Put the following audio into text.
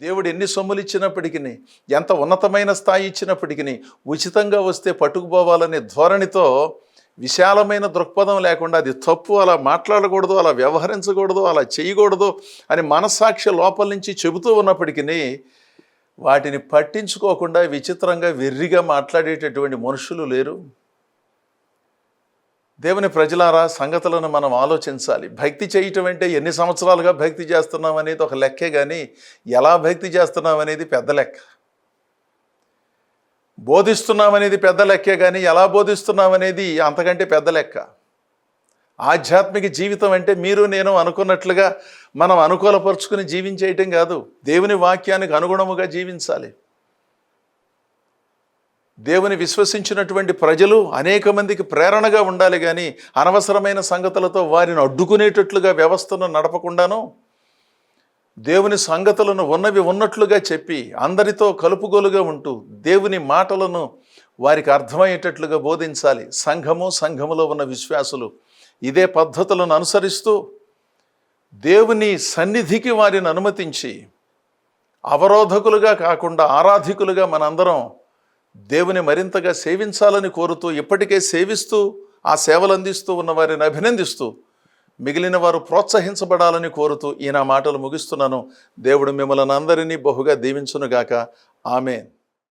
దేవుడు ఎన్ని సొమ్ములు ఇచ్చినప్పటికీ ఎంత ఉన్నతమైన స్థాయి ఇచ్చినప్పటికీ ఉచితంగా వస్తే పట్టుకుపోవాలనే ధోరణితో విశాలమైన దృక్పథం లేకుండా అది తప్పు అలా మాట్లాడకూడదు అలా వ్యవహరించకూడదు అలా చేయకూడదు అని మనస్సాక్షి లోపల నుంచి చెబుతూ ఉన్నప్పటికీ వాటిని పట్టించుకోకుండా విచిత్రంగా వెర్రిగా మాట్లాడేటటువంటి మనుషులు లేరు. దేవుని ప్రజలారా సంగతులను మనం ఆలోచించాలి. భక్తి చేయటం అంటే ఎన్ని సంవత్సరాలుగా భక్తి చేస్తున్నాం అనేది ఒక లెక్కే కానీ ఎలా భక్తి చేస్తున్నాం అనేది పెద్ద లెక్క. బోధిస్తున్నాం అనేది పెద్ద లెక్కే కానీ ఎలా బోధిస్తున్నాం అనేది అంతకంటే పెద్ద లెక్క. ఆధ్యాత్మిక జీవితం అంటే మీరు నేను అనుకున్నట్లుగా మనం అనుకూలపరుచుకుని జీవించేయటం కాదు. దేవుని వాక్యానికి అనుగుణముగా జీవించాలి. దేవుని విశ్వసించినటువంటి ప్రజలు అనేక మందికి ప్రేరణగా ఉండాలి కానీ అనవసరమైన సంగతులతో వారిని అడ్డుకునేటట్లుగా వ్యవస్థను నడపకుండాను దేవుని సంగతులను ఉన్నవి ఉన్నట్లుగా చెప్పి అందరితో కలుపుగోలుగా ఉంటూ దేవుని మాటలను వారికి అర్థమయ్యేటట్లుగా బోధించాలి. సంఘము సంఘములో ఉన్న విశ్వాసులు ఇదే పద్ధతులను అనుసరిస్తూ దేవుని సన్నిధికి వారిని అనుమతించి అవరోధకులుగా కాకుండా ఆరాధికులుగా మనందరం దేవుని మరింతగా సేవించాలని కోరుతూ ఇప్పటికే సేవిస్తూ ఆ సేవలు అందిస్తూ ఉన్న వారిని అభినందిస్తూ మిగిలిన వారు ప్రోత్సహించబడాలని కోరుతూ ఈయన మాటలు ముగిస్తున్నాను. దేవుడు మిమ్మల్ని అందరినీ బహుగా దీవించునుగాక. ఆమెన్.